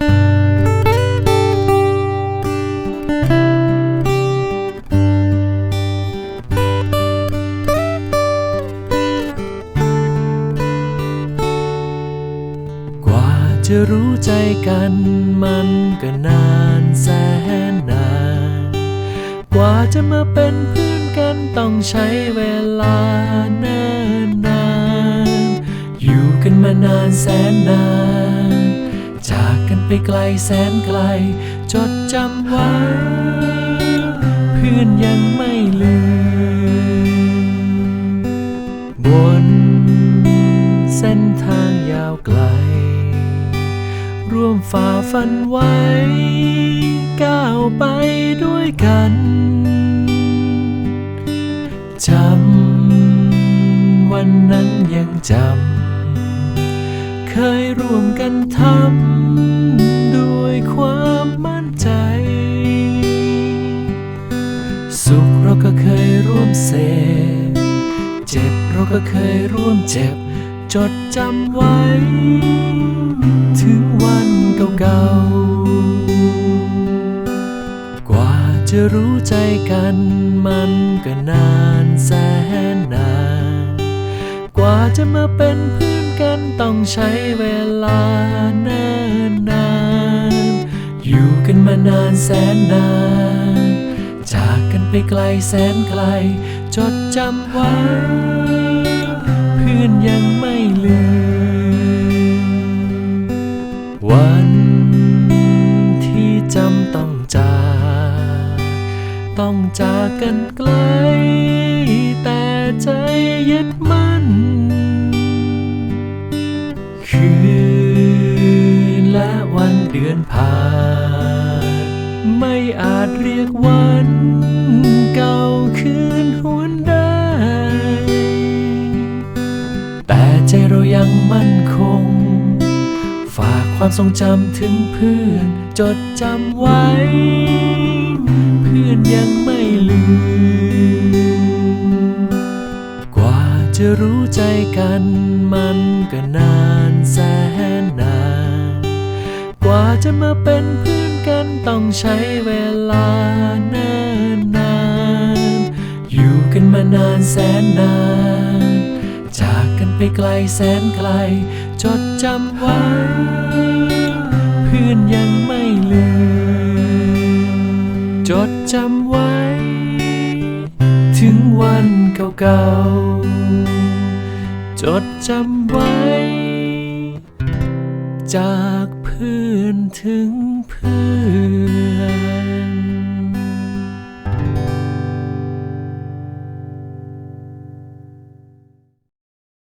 กว่าจะรู้ใจกันมันก็นานแสนนาน กว่าจะมาเป็นเพื่อนกันต้องใช้เวลานานนาน อยู่กันมานานแสนนาน จากกันไปไกลแสนไกล จดจำไว้ เพื่อนยังไม่ลืมบนเส้นทางยาวไกล ร่วมฝ่าฟันไว้ ก้าวไปด้วยกันจำวันนั้นยังจำ เคยร่วมกันทำด้วยความมั่นใจ สุขเราก็เคยร่วมเสพเจ็บเราก็เคยร่วมเจ็บ จดจำไว้ ถึงวันเก่าๆ กว่าจะรู้ใจกันมันก็นานแสนนาน กว่าจะมาเป็นเพื่อนกัน ต้องใช้เวลานานนานๆอยู่กันมานานแสนนาน จากกันไปไกลแสนไกล จดจำไว้ เพื่อนยังไม่ลืม วันที่จำต้องจาก ต้องจากกันไกล เดือนผ่าน ไม่อาจเรียกวันเก่าคืนหวนได้ แต่ใจเรายังมั่นคง ฝากความทรงจำถึงเพื่อนจดจำไว้ เพื่อนยังไม่ลืมกว่าจะรู้ใจกันมันก็นานแสน จะมาเป็นเพื่อนกันต้องใช้เวลานานนานๆอยู่กันมานานแสนนาน จากกันไปไกลแสนไกล จดจำไว้ เพื่อนยังไม่ลืม จดจำไว้ ถึงวันเก่าๆจดจำไว้ จากเพื่อนถึงเพื่อน